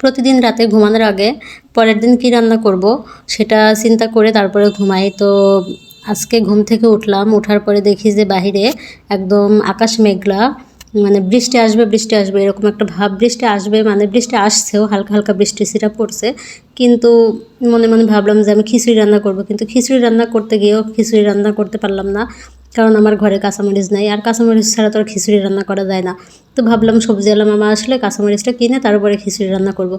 প্রতিদিন রাতে ঘুমানোর আগে পরের দিন কী রান্না করব সেটা চিন্তা করে তারপরে ঘুমাই। তো আজকে ঘুম থেকে উঠলাম ওঠার পরে দেখি যে বাহিরে একদম আকাশ মেঘলা মানে বৃষ্টি আসবে বৃষ্টি আসবে, এরকম একটা ভাব। বৃষ্টি আসবে মানে বৃষ্টি আসছেও, হালকা হালকা বৃষ্টি সিটা পড়ছে। কিন্তু মনে মনে ভাবলাম যে আমি খিচুড়ি রান্না করব, কিন্তু খিচুড়ি রান্না করতে গিয়েও খিচুড়ি রান্না করতে পারলাম না। কারণ আমার ঘরে কাঁচামরিচ নাই, আর কাঁচামরিচ ছাড়া তো আর খিচুড়ি রান্না করা যায় না। তো ভাবলাম সবজিওয়ালা মামা আসলে কাঁচামরিচটা কিনে তারপরে খিচুড়ি রান্না করব।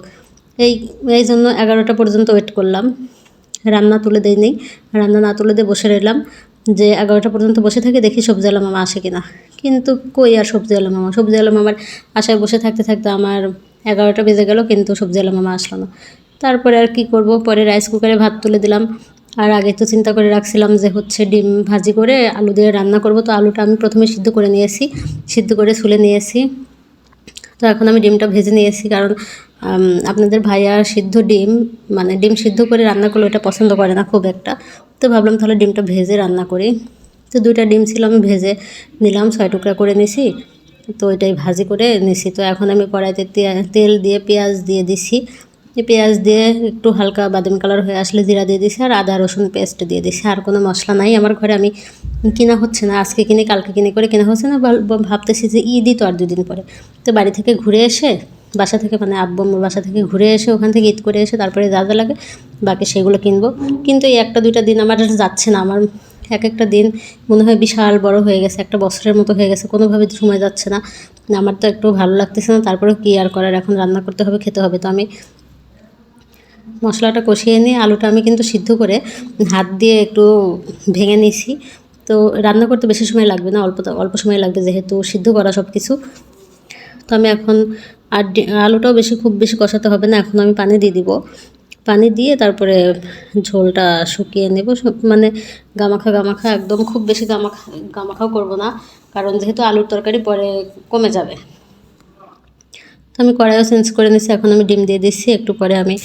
এই এই জন্য এগারোটা পর্যন্ত ওয়েট করলাম। রান্না তুলে দেই নেই। রান্না না তুলে দিয়ে বসে রইলাম যে এগারোটা পর্যন্ত বসে থাকি, দেখি সবজিওয়ালা মামা আসে কিনা। কিন্তু কই আর সবজি সবজিওয়ালা মামা? সবজিওয়ালা মামার আশায় বসে থাকতে থাকতে আমার এগারোটা বেজে গেল, কিন্তু সবজিওয়ালা মামা আসলো না। তারপরে আর কি করব? পরে রাইস কুকারে ভাত তুলে দিলাম। আর আগে তো চিন্তা করে রাখছিলাম যে হচ্ছে ডিম ভাজি করে আলু দিয়ে রান্না করব, তো আলুটা আমি প্রথমে সিদ্ধ করে নিয়েছি, সিদ্ধ করে ছুলে নিয়েছি। তো এখন আমি ডিমটা ভেজে নিয়েছি, কারণ আপনাদের ভাইয়া সিদ্ধ ডিম মানে ডিম সিদ্ধ করে রান্না করলে এটা পছন্দ করে না খুব একটা। তো ভাবলাম তাহলে ডিমটা ভেজে রান্না করি। তো দুইটা ডিম ছিল, আমি ভেজে নিলাম, ছয় টুকরা করে নিছি। তো এটাই ভাজি করে নিছি। তো এখন আমি কড়াইতে তেল দিয়ে, পেঁয়াজ দিয়ে দিছি। পেঁয়াজ দিয়ে একটু হালকা বাদামি কালার হয়ে আসলে জিরা দিয়ে দিছি আর আদা, রসুন পেস্ট দিয়ে দিছি। আর কোনো মশলা নাই। আমার ঘরে আমি কিনা হচ্ছে না। আজকে কিনে, কালকে কিনে করে কেনা হচ্ছে না। ভাব- ভাবতেছি যে ঈদই তো আর দুদিন পরে। তো বাড়ি থেকে ঘুরে এসে, বাসা থেকে মানে আব্বু বাসা থেকে ঘুরে এসে, ওখান থেকে ঈদ করে এসে তারপরে যা যা লাগে বাকি সেগুলো কিনবো। কিন্তু এই একটা দুইটা দিন আমার যাচ্ছে না। আমার এক একটা দিন মনে হয় বিশাল বড় হয়ে গেছে। একটা বছরের মতো হয়ে গেছে। কোনোভাবে সময় যাচ্ছে না। আমার তো একটু ভালো লাগতেছে না। তারপরে কী আর করার? এখন রান্না করতে হবে, খেতে হবে। তো আমি মশলাটা কষিয়ে নিয়ে আলুটা আমি কিন্তু সিদ্ধ করে হাত দিয়ে একটু ভেঙে নিয়েছি। তো রান্না করতে বেশি সময় লাগবে না অল্প অল্প সময় লাগবে যেহেতু সিদ্ধ করা সব কিছু তো আমি এখন আর আলুটাও বেশি, খুব বেশি কষাতে হবে না, এখন আমি পানি দিয়ে দিব। পানি দিয়ে তারপরে ঝোলটা শুকিয়ে নেব। মানে গামাখা গামাখা, একদম খুব বেশি গামাখা, গামাখাও করব না, কারণ যেহেতু আলুর তরকারি পরে কমে যাবে। আমি কড়াইও চেঞ্জ করে নিছি, এখন আমি ডিম দিয়ে দিচ্ছি, একটু পরে আমি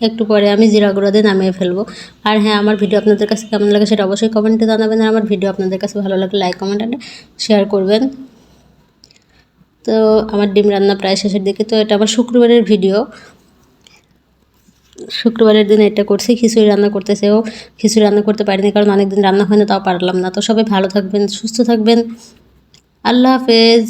একটু পরে আমি জিরা গুঁড়ো দিয়ে নামিয়ে ফেলব। আর হ্যাঁ আমার ভিডিও আপনাদের কাছে কেমন লাগে সেটা অবশ্যই কমেন্টে জানাবেন, আর আমার ভিডিও আপনাদের কাছে ভালো লাগলে লাইক কমেন্ট শেয়ার করবেন। তো আমার ডিম রান্না প্রায় শেষের দিকে, তো এটা আমার শুক্রবারের ভিডিও শুক্রবারের দিন এটা করছি, খিচুড়ি রান্না করতেছেও খিচুড়ি রান্না করতে পারিনি কারণ অনেক দিন রান্না হয় না, তাও পারলাম না। তো সবাই ভালো থাকবেন, সুস্থ থাকবেন। আল্লাহ হাফেজ।